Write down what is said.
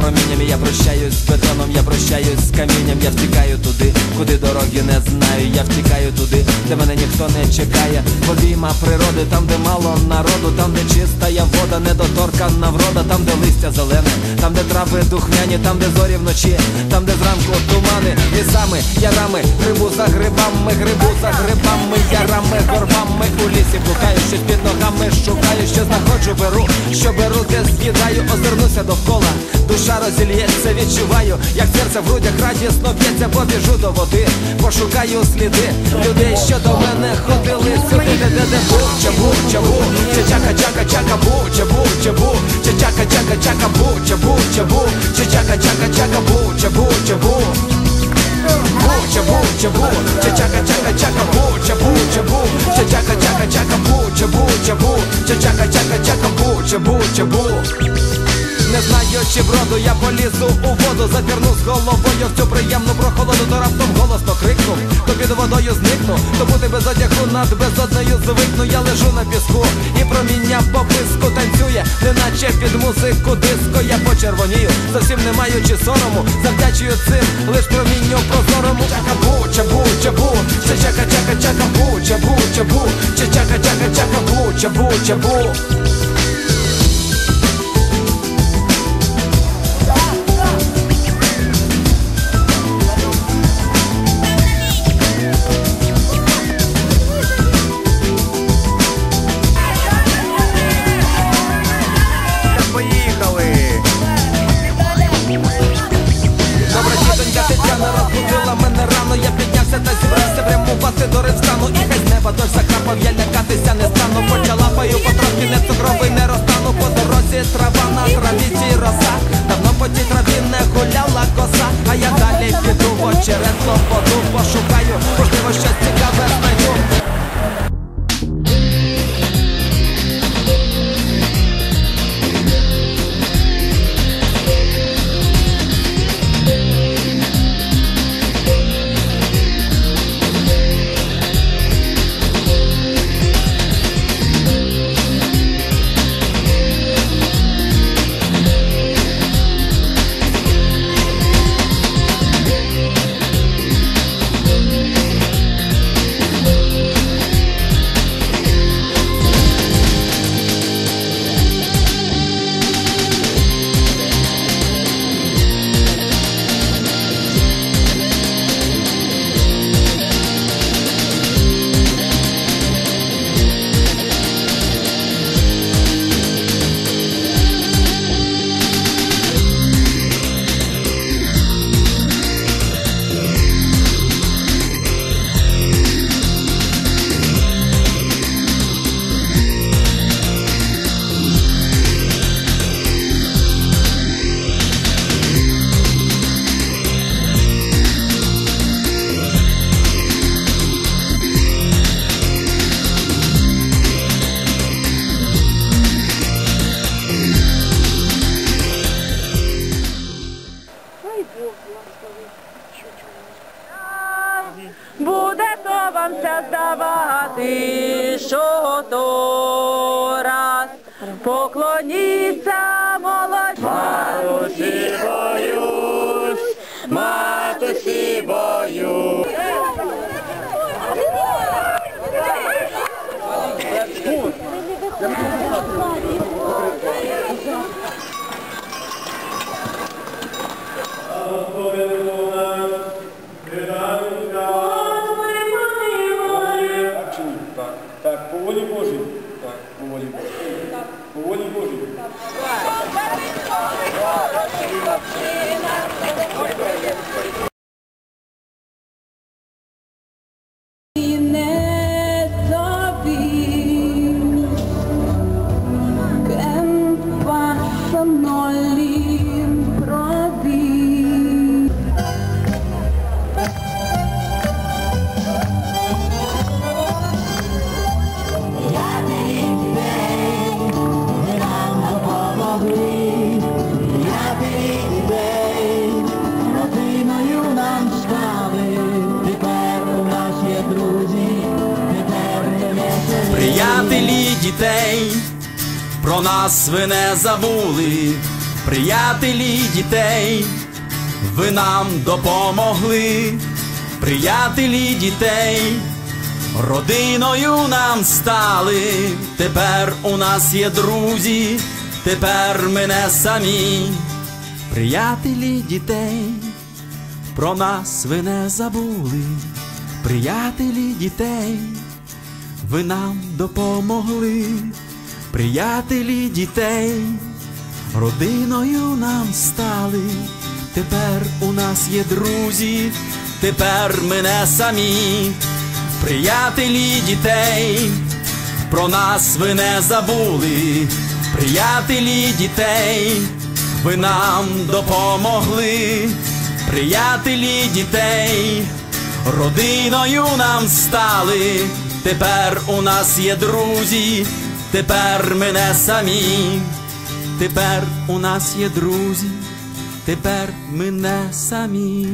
промінням я прощаюсь з бетоном, я прощаюсь з камінням, я втікаю туди, куди дороги не знаю, я втікаю туди, де мене ніхто не чекає. Обійма природи, там, де мало народу, там, де чиста я вода, недоторкана врода, там, де листя зелене, там, де трави духмяні, там, де зорі вночі, там, де зранку тумани, лісами, ярами, грибу за грибами, грибу за грибами, ярами, горбами. У лісі блукаю, щось під ногами шукаю, що знаходжу, беру, що беру, де з'їдаю, озирнуся довкола, душа розільється, відчуваю, як серце в грудях радісно б'ється, побіжу до води, пошукаю сліди людей, що до мене ходили сюди, де де де бу, чабу, чабу, чи чака, чака, бу, чабу, чабу, чи чака, чака, бу, чабу, чабу, чи чака, чака, бу, чабу, чабу. Бу, чабу, чабу, чи чака, чака, бу, чабу, чабу, чи чака, чака, бу, чабу, чабу, чи чака, чака, чака, бу, чабу, чабу. Не знаю, чи вроду я полізу у воду, затерну з головою в цю приємну прохолоду, то раптом голосно крикну, то під водою зникну, то бути без одягу над безодною звикну, я лежу на піску, і проміння по писку танцює, неначе під музику диско, я почервонію, зовсім не маючи сорому, завдячую цим, лиш промінню прозорому. Чака бу, чабу, чабу, чака, чака, чака, бу, чабу, чабу, чака, чака, чака, бу, чабу, чабу. По трава на траві ті роса. Давно по тій траві не гуляла коса. А я далі піду в очерет воду Пошукаю, вам це давати, що то раз. Поклоніться молодь. Матусі боюсь, матусі боюсь. Дітей, про нас ви не забули, приятелі дітей, ви нам допомогли, приятелі дітей, родиною нам стали, тепер у нас є друзі, тепер ми не самі, приятелі дітей, про нас ви не забули, приятелі дітей, ви нам допомогли, приятелі дітей, родиною нам стали, тепер у нас є друзі, тепер ми не самі, приятелі дітей, про нас ви не забули, приятелі дітей, ви нам допомогли, приятелі дітей, родиною нам стали, тепер у нас є друзі, тепер ми не самі, тепер у нас є друзі, тепер ми не самі.